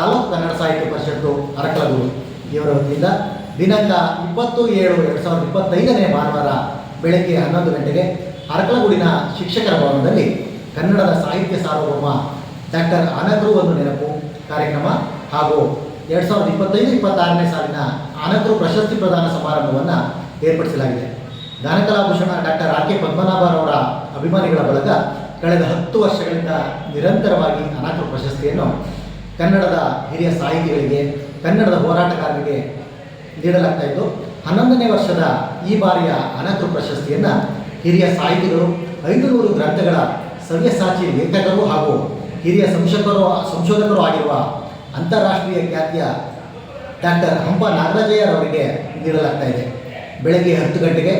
ತಾಲೂಕು ಕನ್ನಡ ಸಾಹಿತ್ಯ ಪರಿಷತ್ತು ಅರಕಲಗೂರು ಇವರ ವತಿಯಿಂದ ದಿನಾಂಕ ಇಪ್ಪತ್ತು ಏಳು ಎರಡು ಸಾವಿರದ ಇಪ್ಪತ್ತೈದನೇ ಭಾನುವಾರ ಬೆಳಗ್ಗೆ ಹನ್ನೊಂದು ಗಂಟೆಗೆ ಅರಕಲಗೂಡಿನ ಶಿಕ್ಷಕರ ಭವನದಲ್ಲಿ ಕನ್ನಡದ ಸಾಹಿತ್ಯ ಸಾರ್ವಭೌಮ ಡಾಕ್ಟರ್ ಅನಗರು ಒಂದು ನೆನಪು ಕಾರ್ಯಕ್ರಮ ಹಾಗೂ ಎರಡು ಸಾವಿರದ ಇಪ್ಪತ್ತೈದು ಇಪ್ಪತ್ತಾರನೇ ಸಾಲಿನ ಅನಗರು ಪ್ರಶಸ್ತಿ ಪ್ರದಾನ ಸಮಾರಂಭವನ್ನು ಏರ್ಪಡಿಸಲಾಗಿದೆ. ಗಾನಕಲಾಭೂಷಣ ಡಾಕ್ಟರ್ ಆರ್ ಕೆ ಪದ್ಮನಾಭರವರ ಅಭಿಮಾನಿಗಳ ಬಳಗ ಕಳೆದ ಹತ್ತು ವರ್ಷಗಳಿಂದ ನಿರಂತರವಾಗಿ ಅನಾಥರು ಪ್ರಶಸ್ತಿಯನ್ನು ಕನ್ನಡದ ಹಿರಿಯ ಸಾಹಿತಿಗಳಿಗೆ, ಕನ್ನಡದ ಹೋರಾಟಗಾರರಿಗೆ ನೀಡಲಾಗ್ತಾ ಇತ್ತು ಹನ್ನೊಂದನೇ ವರ್ಷದ ಈ ಬಾರಿಯ ಅನಕೃ ಪ್ರಶಸ್ತಿಯನ್ನು ಹಿರಿಯ ಸಾಹಿತಿಗಳು ಐದು ನೂರು ಗ್ರಂಥಗಳ ಸವ್ಯಸಾಚಿ ಲೇಖಕರು ಹಾಗೂ ಹಿರಿಯ ಸಂಶೋಧಕರು ಸಂಶೋಧಕರು ಆಗಿರುವ ಅಂತಾರಾಷ್ಟ್ರೀಯ ಖ್ಯಾತಿಯ ಡಾಕ್ಟರ್ ಹಂಪ ನಾಗರಾಜಯ್ಯರವರಿಗೆ ನೀಡಲಾಗ್ತಾ ಇದೆ. ಬೆಳಗ್ಗೆ ಹತ್ತು ಗಂಟೆಗೆ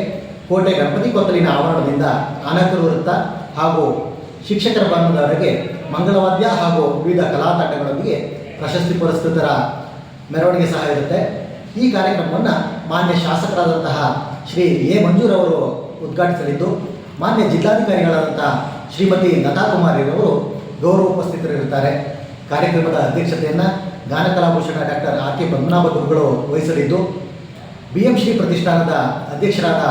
ಕೋಟೆ ಗಣಪತಿ ಕೊತ್ತಲಿನ ಆವರಣದಿಂದ ಆನಕರು ವೃತ್ತ ಹಾಗೂ ಶಿಕ್ಷಕರ ಭವನದವರೆಗೆ ಮಂಗಳವಾದ್ಯ ಹಾಗೂ ವಿವಿಧ ಕಲಾ ತಂಡಗಳೊಂದಿಗೆ ಪ್ರಶಸ್ತಿ ಪುರಸ್ಕೃತರ ಮೆರವಣಿಗೆ ಸಹ ಇರುತ್ತೆ. ಈ ಕಾರ್ಯಕ್ರಮವನ್ನು ಮಾನ್ಯ ಶಾಸಕರಾದಂತಹ ಶ್ರೀ ಎ ಮಂಜೂರವರು ಉದ್ಘಾಟಿಸಲಿದ್ದು, ಮಾನ್ಯ ಜಿಲ್ಲಾಧಿಕಾರಿಗಳಾದಂತಹ ಶ್ರೀಮತಿ ಲತಾ ಕುಮಾರಿರವರು ಗೌರವ ಉಪಸ್ಥಿತರಿರುತ್ತಾರೆ. ಕಾರ್ಯಕ್ರಮದ ಅಧ್ಯಕ್ಷತೆಯನ್ನು ಗಾನಕಲಾಭೂಷಣ ಡಾಕ್ಟರ್ ಆರ್ ಕೆ ಪದ್ಮನಾಭ ಗುರುಗಳು ವಹಿಸಲಿದ್ದು ಬಿ ಎಂ ಶ್ರೀ ಪ್ರತಿಷ್ಠಾನದ ಅಧ್ಯಕ್ಷರಾದ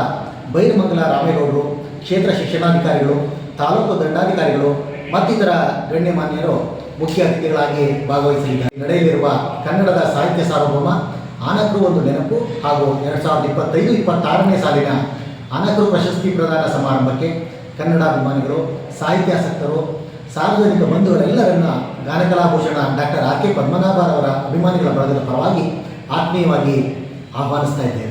ಬೈರಮಂಗಲ ರಾಮೇಗೌಡರು, ಕ್ಷೇತ್ರ ಶಿಕ್ಷಣಾಧಿಕಾರಿಗಳು ತಾಲೂಕು ದಂಡಾಧಿಕಾರಿಗಳು ಮತ್ತಿತರ ಗಣ್ಯಮಾನ್ಯರು ಮುಖ್ಯ ಅತಿಥಿಗಳಾಗಿ ಭಾಗವಹಿಸಲಿದ್ದಾರೆ. ನಡೆಯಲಿರುವ ಕನ್ನಡದ ಸಾಹಿತ್ಯ ಸಾರ್ವಭೌಮ ಆನಕರು ಒಂದು ನೆನಪು ಹಾಗೂ ಎರಡು ಸಾವಿರದ ಇಪ್ಪತ್ತೈದು, ಇಪ್ಪತ್ತಾರನೇ ಸಾಲಿನ ಆನಕರು ಪ್ರಶಸ್ತಿ ಪ್ರದಾನ ಸಮಾರಂಭಕ್ಕೆ ಕನ್ನಡಾಭಿಮಾನಿಗಳು ಸಾಹಿತ್ಯಾಸಕ್ತರು, ಸಾರ್ವಜನಿಕ ಬಂಧುಗಳೆಲ್ಲರನ್ನ ಗಾನಕಲಾಭೂಷಣ ಡಾಕ್ಟರ್ ಆರ್ ಕೆ ಪದ್ಮನಾಭರವರ ಅಭಿಮಾನಿಗಳ ಬಳಗದ ಪರವಾಗಿ ಆತ್ಮೀಯವಾಗಿ ಆಹ್ವಾನಿಸ್ತಾ ಇದ್ದೇವೆ.